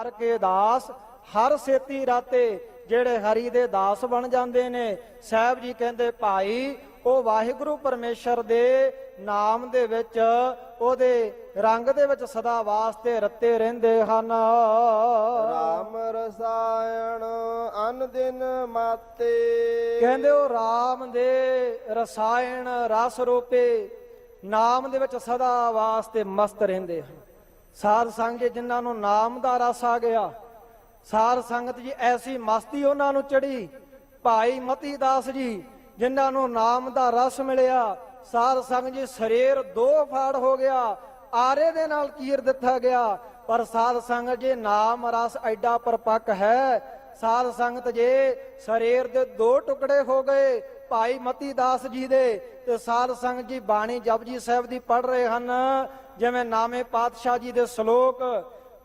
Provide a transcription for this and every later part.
ਹਰ ਕੇ ਦਾਸ ਹਰ ਸੇਤੀ ਰਾਤੇ ਜਿਹੜੇ ਹਰੀ ਦੇ ਦਾਸ ਬਣ ਜਾਂਦੇ ਨੇ ਸਾਹਿਬ ਜੀ ਕਹਿੰਦੇ ਭਾਈ ਉਹ ਵਾਹਿਗੁਰੂ ਪਰਮੇਸ਼ਰ ਦੇ ਨਾਮ ਦੇ ਵਿੱਚ ਉਹਦੇ ਰੰਗ ਦੇ ਵਿੱਚ ਸਦਾ ਵਾਸਤੇ ਰੱਤੇ ਰਹਿੰਦੇ ਹਨ। ਰਾਮ ਰਸਾਇਣ ਅਨ ਦਿਨ ਮਾਤੇ। ਕਹਿੰਦੇ ਉਹ ਰਾਮ ਦੇ ਰਸਾਇਣ ਰਸ ਰੂਪੇ ਨਾਮ ਦੇ ਵਿੱਚ ਸਦਾ ਵਾਸਤੇ ਮਸਤ ਰਹਿੰਦੇ ਹਨ। ਸਾਧ ਸੰਗ ਜੀ ਜਿਨ੍ਹਾਂ ਨੂੰ ਨਾਮ ਦਾ ਰਸ ਆ ਗਿਆ, ਸਾਧ ਸੰਗਤ ਜੀ ਐਸੀ ਮਸਤੀ ਉਹਨਾਂ ਨੂੰ ਚੜੀ ਭਾਈ ਮਤੀ ਦਾਸ ਜੀ ਜਿਨ੍ਹਾਂ ਨੂੰ ਨਾਮ ਦਾ ਰਸ ਮਿਲਿਆ, ਸਾਧ ਸੰਗ ਜੀ ਸਰੀਰ ਦੋ ਫਾੜ ਹੋ ਗਿਆ, ਆਰੇ ਦੇ ਨਾਲ ਚੀਰ ਦਿੱਤਾ ਗਿਆ, ਪਰ ਸਾਧ ਸੰਗਤ ਜੀ ਨਾਮ ਰਸ ਐਡਾ ਪਰਪੱਕ ਹੈ, ਸਾਧ ਸੰਗਤ ਜੇ ਸਰੀਰ ਦੇ ਦੋ ਟੁਕੜੇ ਹੋ ਗਏ, ਭਾਈ ਮਤੀ ਦਾਸ ਜੀ ਦੇ, ਤੇ ਸਾਧ ਸੰਗਤ ਜੀ ਬਾਣੀ ਜਪਜੀ ਸਾਹਿਬ ਦੀ ਪੜ ਰਹੇ ਹਨ ਜਿਵੇਂ ਨਾਮੇ ਪਾਤਸ਼ਾਹ ਜੀ ਦੇ ਸ਼ਲੋਕ,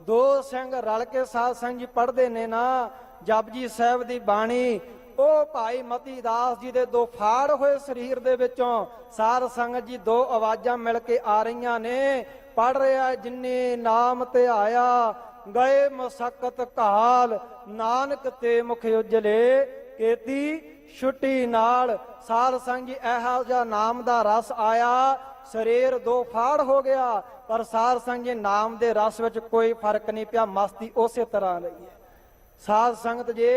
ਦੋ ਸਿੰਘ ਰਲ ਕੇ ਸਾਧ ਸੰਗਤ ਜੀ ਪੜ੍ਹਦੇ ਨੇ ਨਾ ਜਪਜੀ ਸਾਹਿਬ ਦੀ ਬਾਣੀ, ਉਹ ਭਾਈ ਮਤੀ ਦਾਸ ਜੀ ਦੇ ਦੋ ਫਾੜ ਹੋਏ ਸਰੀਰ ਦੇ ਵਿੱਚੋਂ, ਸਾਧ ਸੰਗਤ ਜੀ ਦੋ ਆਵਾਜ਼ਾਂ ਮਿਲ ਕੇ ਆ ਰਹੀਆਂ ਨੇ ਪੜ ਰਿਹਾ ਜਿਨੇ ਨਾਮ ਤੇ ਆਇਆ, ਗਏ ਮਸਕਤ ਕਾਲ ਨਾਨਕ ਤੇ ਮੁਖ ਉਜਲੇ, ਕੀਤੀ ਛੁੱਟੀ ਨਾਲ, ਸਾਧ ਸੰਗ ਜੀ ਇਹੋ ਜਿਹਾ ਨਾਮ ਦਾ ਰਸ ਆਇਆ ਸਰੀਰ ਦੋ ਫਾੜ ਹੋ ਗਿਆ, ਪਰ ਸਾਧ ਸੰਗ ਜੀ ਨਾਮ ਦੇ ਰਸ ਵਿੱਚ ਕੋਈ ਫ਼ਰਕ ਨਹੀਂ ਪਿਆ, ਮਸਤੀ ਉਸੇ ਤਰ੍ਹਾਂ ਰਹੀ ਹੈ। ਸਾਧ ਸੰਗਤ ਜੀ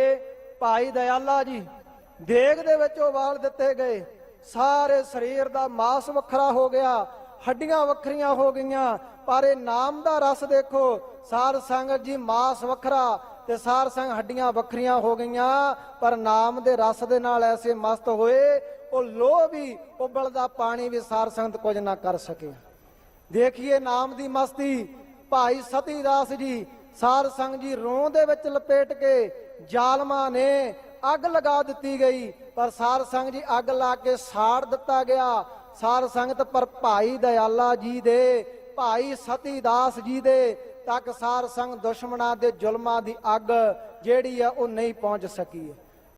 ਭਾਈ ਦਇਆਲਾ ਜੀ ਦੇਗ ਦੇ ਵਿੱਚ ਉਬਾਲ ਦਿੱਤੇ ਗਏ, ਸਾਰੇ ਸਰੀਰ ਦਾ ਮਾਸ ਵੱਖਰਾ ਹੋ ਗਿਆ, ਹੱਡੀਆਂ ਵੱਖਰੀਆਂ ਹੋ ਗਈਆਂ, ਪਰ ਇਹ ਨਾਮ ਦਾ ਰਸ ਦੇਖੋ, ਸਾਧ ਸੰਗਤ ਜੀ ਮਾਸ ਵੱਖਰਾ ਤੇ ਸਾਰ ਸੰਗ ਹੱਡੀਆਂ ਵੱਖਰੀਆਂ ਹੋ ਗਈਆਂ, ਪਰ ਨਾਮ ਦੇ ਰਸ ਦੇ ਨਾਲ ਐਸੇ ਮਸਤ ਹੋਏ, ਉਹ ਲੋਹ ਵੀ ਉਬਲਦਾ ਪਾਣੀ ਵੀ ਸਾਰ ਸੰਗਤ ਕੁਝ ਨਾ ਕਰ ਸਕੇ। ਦੇਖੀਏ ਨਾਮ ਦੀ ਮਸਤੀ, ਭਾਈ ਸਤੀ ਦਾਸ ਜੀ, ਸਾਰ ਸੰਗ ਜੀ ਰੋਂ ਦੇ ਵਿੱਚ ਲਪੇਟ ਕੇ ਜ਼ਾਲਮਾਂ ਨੇ ਅੱਗ ਲਗਾ ਦਿੱਤੀ ਗਈ, ਪਰ ਸਾਰ ਸੰਗ ਜੀ ਅੱਗ ਲਾ ਕੇ ਸਾੜ ਦਿੱਤਾ ਗਿਆ। ਸਾਰ ਸੰਗਤ ਪਰ ਭਾਈ ਦਇਆਲਾ ਜੀ ਦੇ, ਭਾਈ ਸਤੀ ਦਾਸ ਜੀ ਦੇ ਤੱਕ ਸਾਰ ਸੰਗ ਦੁਸ਼ਮਣਾਂ ਦੇ ਜ਼ੁਲਮਾਂ ਦੀ ਅੱਗ ਜਿਹੜੀ ਆ ਉਹ ਨਹੀਂ ਪਹੁੰਚ ਸਕੀ। ਹੈ